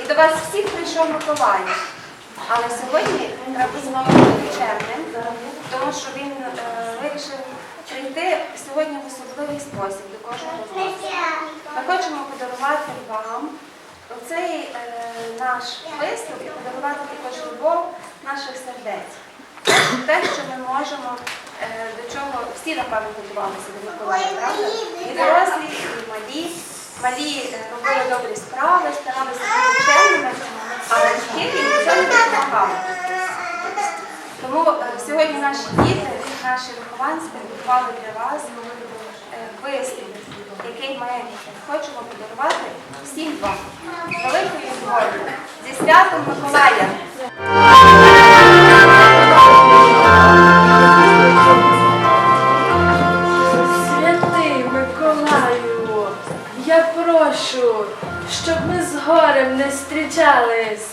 І до вас всіх прийшов Миколай. Але сьогодні треба з вами бути чемним, тому що він е, вирішив прийти сьогодні в особливий спосіб до кожного з нас. Ми хочемо подарувати вам оцей е, наш виступ і подарувати також любов наших сердець. Те, що ми можемо, е, до чого всі, напевно, готувалися до Миколая, правда? І дорослі, і малі. Малі е, робили добрі справи, старалися бути чемними, але вчитель нічого не допомагали. Тому е, сьогодні наші діти, наші вихованці підготували для вас е, виступ, який ми хочемо подарувати всім вам. Великою любов'ю. Зі святом Миколая! Прошу, щоб ми з горем не зустрічались,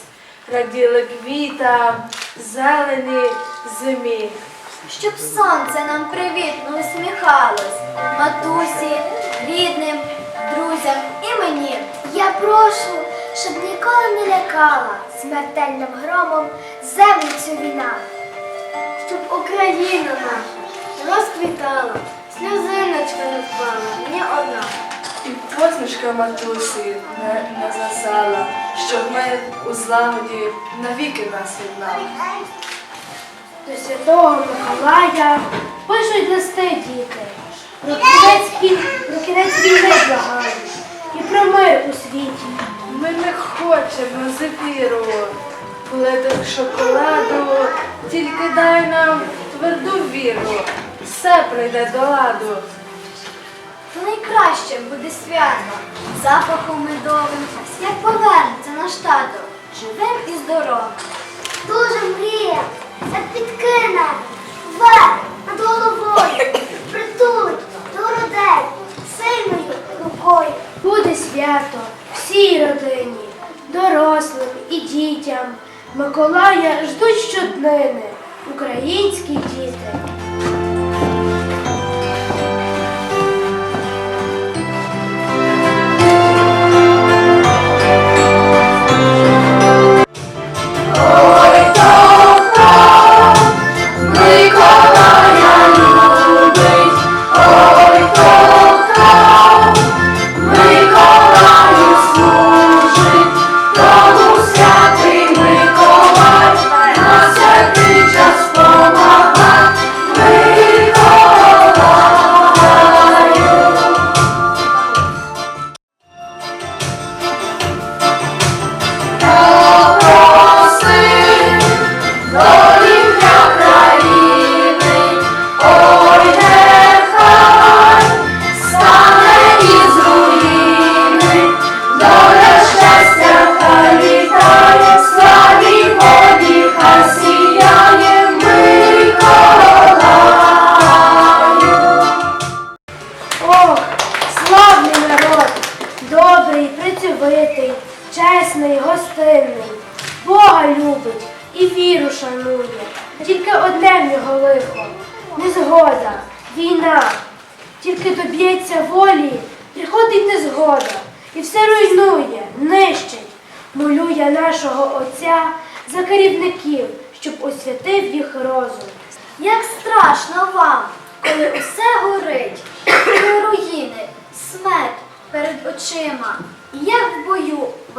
раділи квітам, зелені зимі. Щоб сонце нам привітно усміхалось, матусі, рідним, друзям і мені. Я прошу, щоб ніколи не лякала смертельним громом землю цю війна. Щоб Україна наша розквітала, сльозиночка не впала, ні одна. І посмішка матусі не, не засала, щоб ми у злагоді навіки нас єднали. До святого Миколая пишуть листи діти. Про кінець, війни благають і про мир у світі. Ми не хочемо зефіру, плиток шоколаду, тільки дай нам тверду віру, все прийде до ладу. То найкраще буде свято, запахом медовим, як повернеться наш тато, живим і здоровим. Дуже мріє, як підкине вверх над головою, притулить до родей сильною рукою. Буде свято всій родині, дорослим і дітям. Миколая ждуть щоднини, українські діти.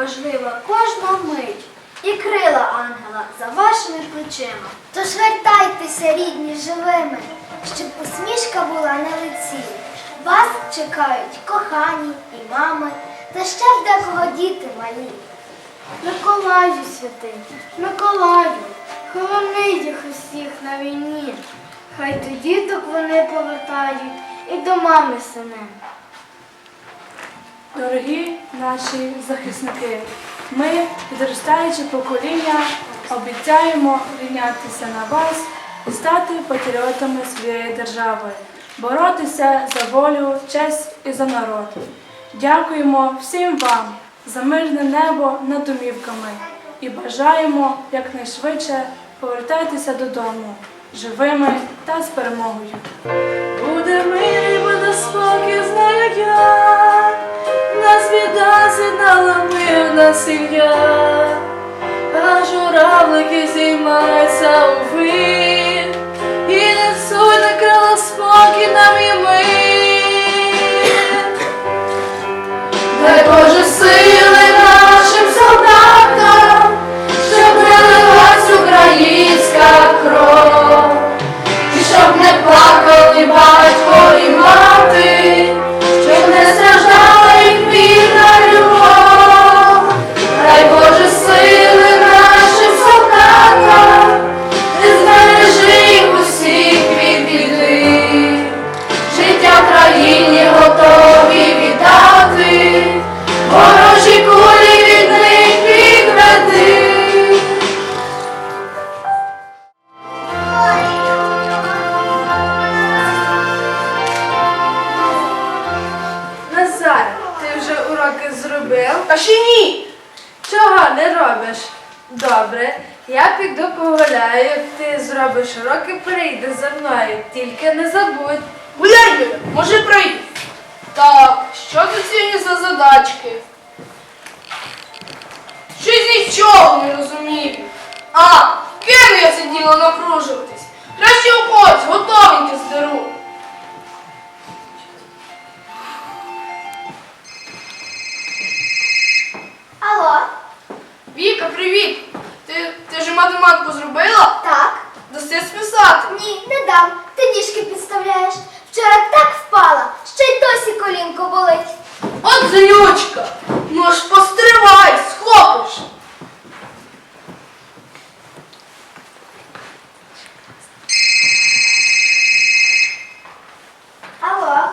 Важлива кожна мить, і крила ангела за вашими плечима. Тож вертайтеся, рідні, живими, щоб усмішка була на лиці. Вас чекають кохані і мами, та ще в декого діти малі. Миколаю святий, Миколаю, хорони їх усіх на війні. Хай до діток вони повертають і до мами сини. Дорогі наші захисники, ми, підростаюче покоління, обіцяємо рівнятися на вас і стати патріотами своєї держави, боротися за волю, честь і за народ. Дякуємо всім вам за мирне небо над домівками і бажаємо якнайшвидше повертатися додому живими та з перемогою. Буде мир і буде спокій, знаю я, нас біда з'єднала мир одна сім'я, а журавлики зіймаються у вир і несуть на спокій нам і мир. Дай Боже сили нашим солдатам, щоб не лилась українська кров, робиш? Добре, я піду погуляю, ти зробиш уроки, перейди за мною, тільки не забудь. Гуляй, Юля, може прийде. Так, що тут сьогодні за задачки? Щось нічого не розумію. А, кину я це діло напружуватись. Краще обходь, готовеньке здеру. Алло, Віка, привіт! Ти, ти вже математику зробила? так? Даси списати. Ні, не дам. Ти ніжки підставляєш. Вчора так впала, що й досі колінко болить. От злючка! Ну ж постривай, схопиш. Алло,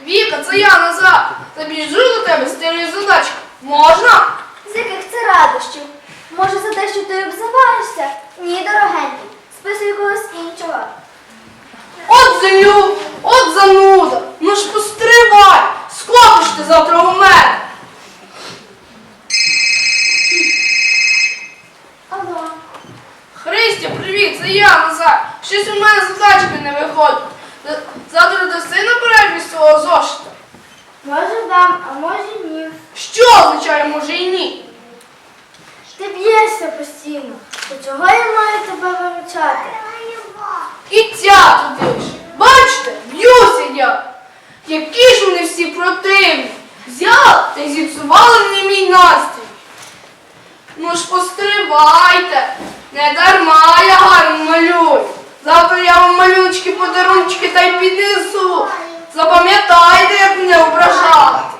Віка, це я назад. Забіжу до тебе з тією задачкою. Можна? з яких це радощів? Може, за те, що ти обзиваєшся? Ні, дорогенький. Списуй когось іншого. От злю, от зануда. Ну ж постривай. Схопиш ти завтра у мене. Алло. Христя, привіт, це я назад. Щось у мене задачки не виходить. Завтра даси на перерві з цього зошита. Може дам, а може ні. Що означає може і ні? Ти б'єшся постійно. То чого я маю тебе вивчати? І ця туди ж. Бачите, б'юся я. Які ж вони всі противні. Взяла та й зіпсувала мені мій настрій. Ну ж постривайте. Не дарма я гарно малюю. Завтра я вам малючки, подарунчики та й піднесу. Запам'ятайте, як мене ображати.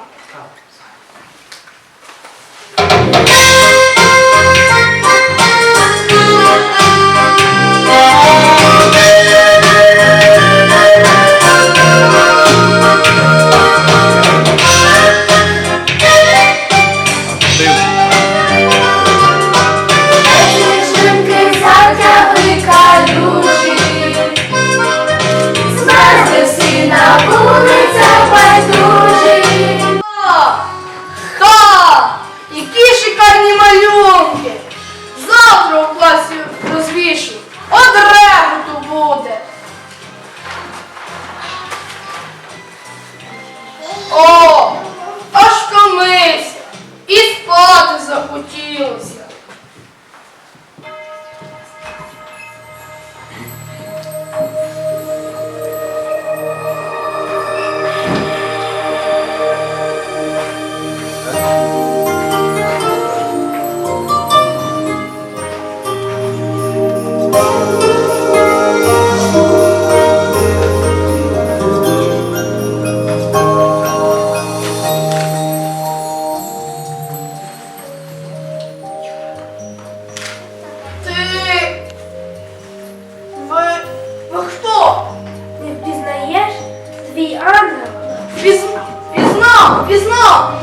가!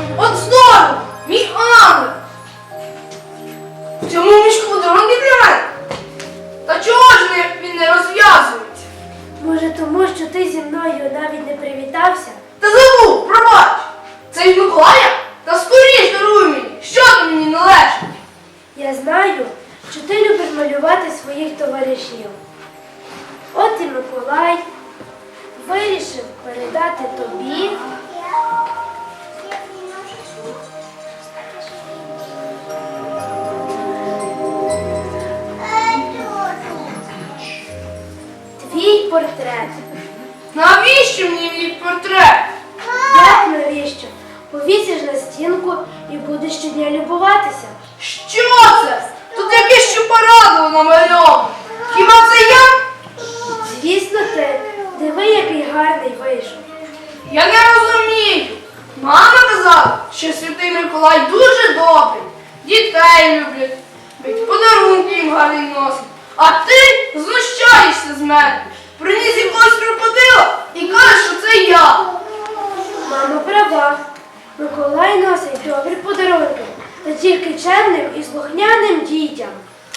Монет. Навіщо мені мій портрет? Як навіщо? Повісиш на стінку і будеш щодня любуватися. Що це? Тут якесь що порадило намальовано. Хіба це я? Звісно, ти диви, який гарний вийшов. Я не розумію. Мама казала, що святий Миколай дуже добрий, дітей люблять, подарунки їм гарні носить. А ти знущаєшся з мене. Приніс якогось крокодила і кажеш, що це я. Мама права. Миколай носить добрі подарунки, та тільки чемним і слухняним дітям.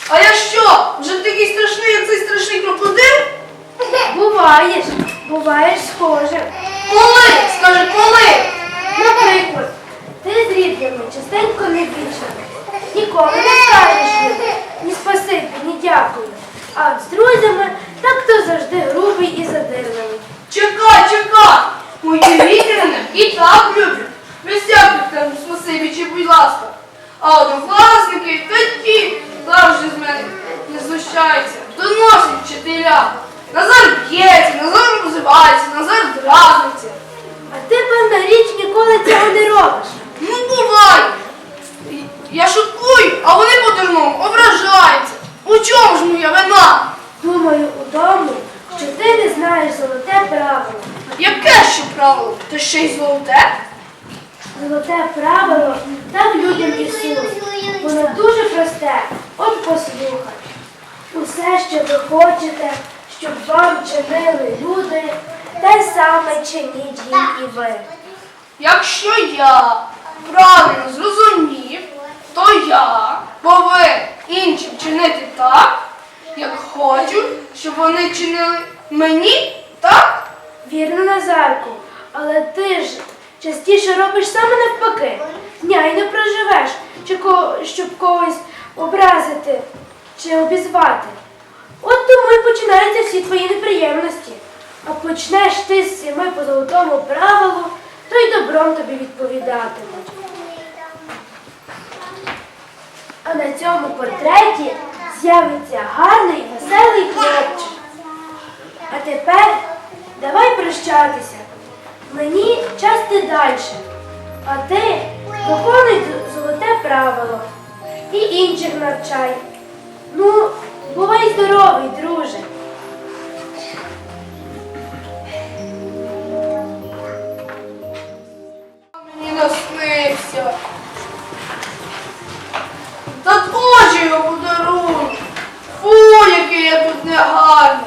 А я що? Вже такий страшний, як цей страшний крокодил? Буваєш, буваєш схожим. Коли? Скажи, коли? Наприклад, ти з рідними частенько не вічна. Ніколи не скажеш їм ні спасибі, ні дякую. А от з друзями так то завжди грубий і задирливий. Чекай, чекай! Мої рідні і так люблять. Без всяких там спасибі чи будь ласка. А однокласники та ті завжди з мене не знущаються, доносять вчителя. Назар б'ється, Назар позивається, Назар дразниться. А ти, певна річ, ніколи цього не робиш. Ну буває. Я шуткую, а вони по-дурному ображаються. У чому ж моя вина? Думаю, удому, що ти не знаєш золоте правило. Яке ще правило? Та ще й золоте? Золоте правило дав людям Ісус. Воно дуже просте. От послухай. Усе, що ви хочете, щоб вам чинили люди, те саме чиніть їм і ви. Якщо я правильно зрозумів, то я повинен іншим чинити так, як хочу, щоб вони чинили мені так? Вірно, Назарку, але ти ж частіше робиш саме навпаки. Дня й не проживеш, щоб когось образити чи обізвати. От тому і починаються всі твої неприємності. А почнеш ти з всіми по золотому правилу, то й добром тобі відповідатимуть. А на цьому портреті з'явиться гарний веселий хлопчик. А тепер давай прощатися. Мені час ти далі. А ти виконуй золоте правило і інших навчай. Ну, бувай здоровий, друже. Мені наснився. Та тоже його подарунок. Фу, який я тут негарний.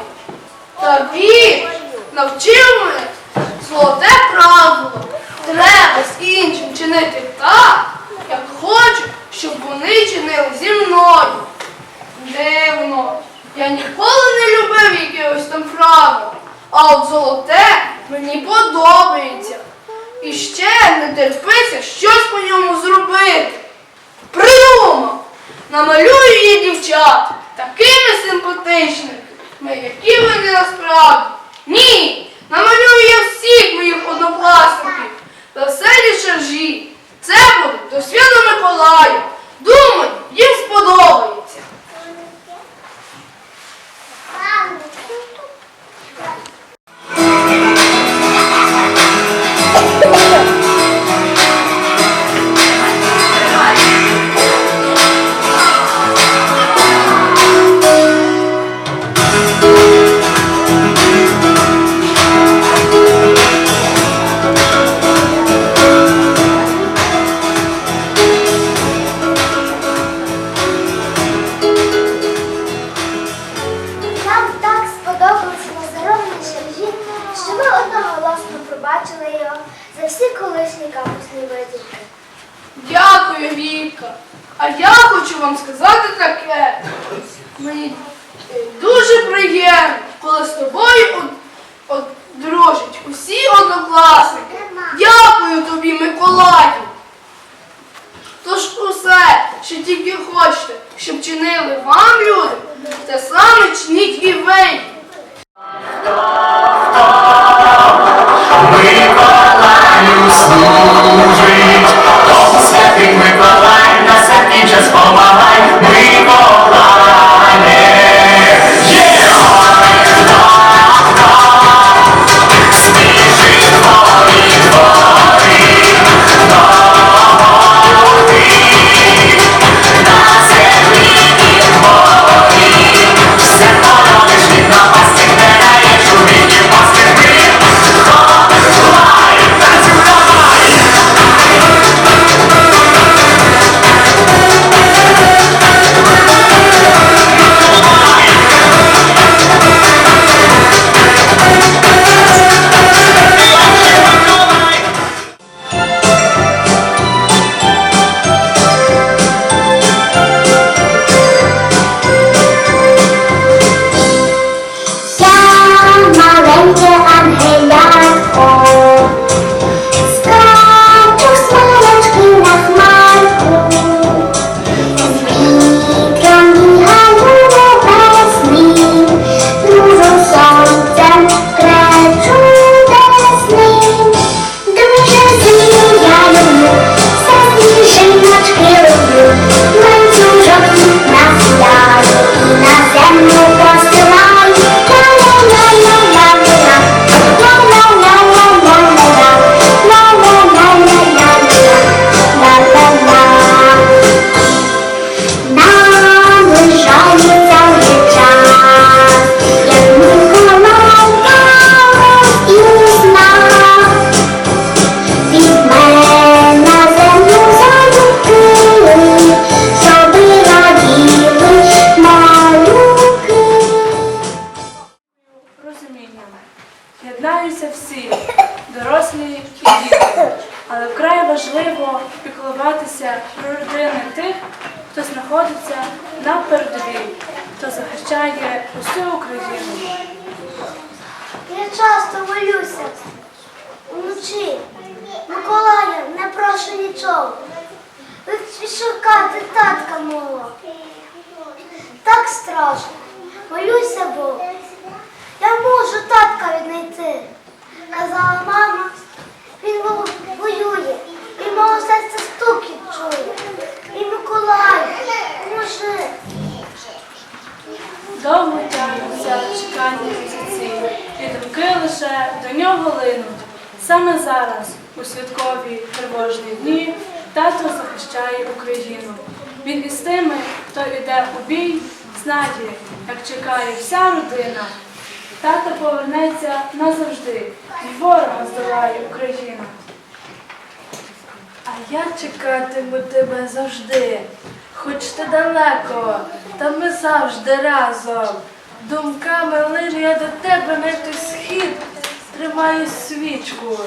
Та він навчив мене золоте правило. Треба з іншим чинити так, як хочу, щоб вони чинили зі мною. Дивно. Я ніколи не любив якихось там правил. А от золоте мені подобається. І ще не терпиться щось по ньому зробити. Придумав! Намалюю її дівчат такими симпатичними, які вони насправді. Ні! Намалюю я всіх моїх однокласників. Веселі шаржі. Це буде до Свято Миколая. Думаю, їм сподобається. Нам що тільки хочете, щоб чинили вам люди, те саме чиніть і ви. Миколаю служить, О, святий Миколай, на святий час помагай, Миколає. Саме зараз, у святкові тривожні дні, тато захищає Україну. Він із тими, хто йде у бій, знає, як чекає вся родина. Тато повернеться назавжди, і ворога здолає Україна. А я чекатиму тебе завжди, хоч ти далеко, та ми завжди разом. Думками лиш я до тебе на той схід, тримаю свічку,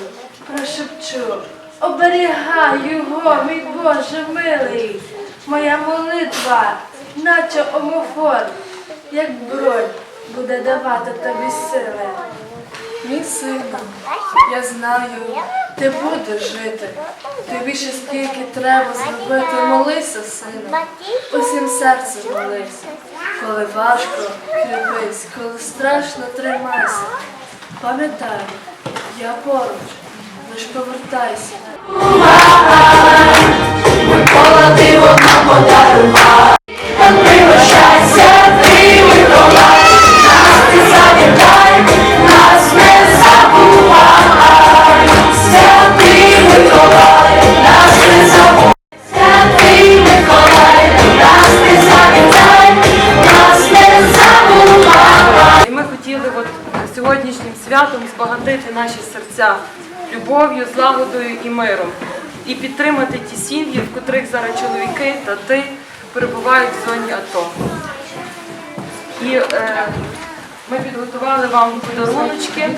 прошепчу, оберігай його, мій Боже милий, моя молитва, наче омофор, як бронь буде давати тобі сили. Мій сину, я знаю, ти будеш жити. Тобі ще скільки треба зробити, молися, сину. Усім серцем молися. Коли важко, кріпись, коли страшно, тримайся. Пам'ятай, я поруч, лиш повертайся. Микола диво нам подарував, любов'ю, злагодою і миром. І підтримати ті сім'ї, в котрих зараз чоловіки, та ти перебувають в зоні АТО. І е, ми підготували вам подаруночки.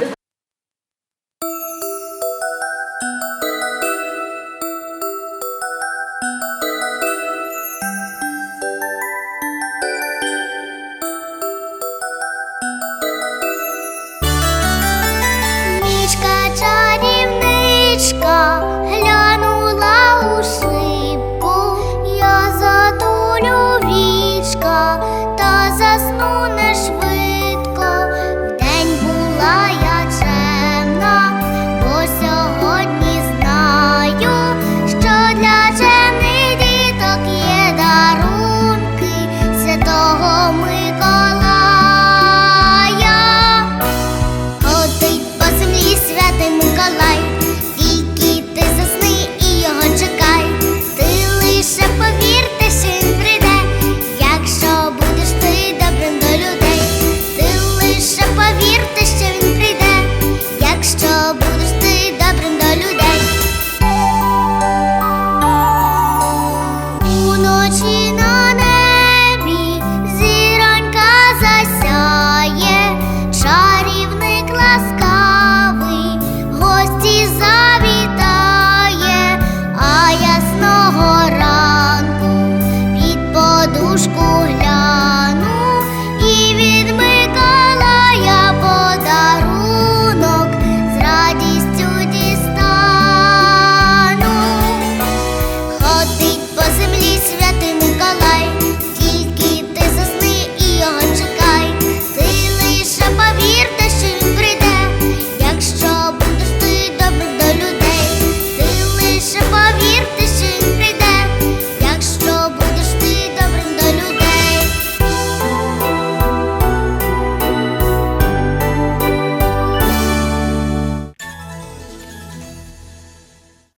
busco.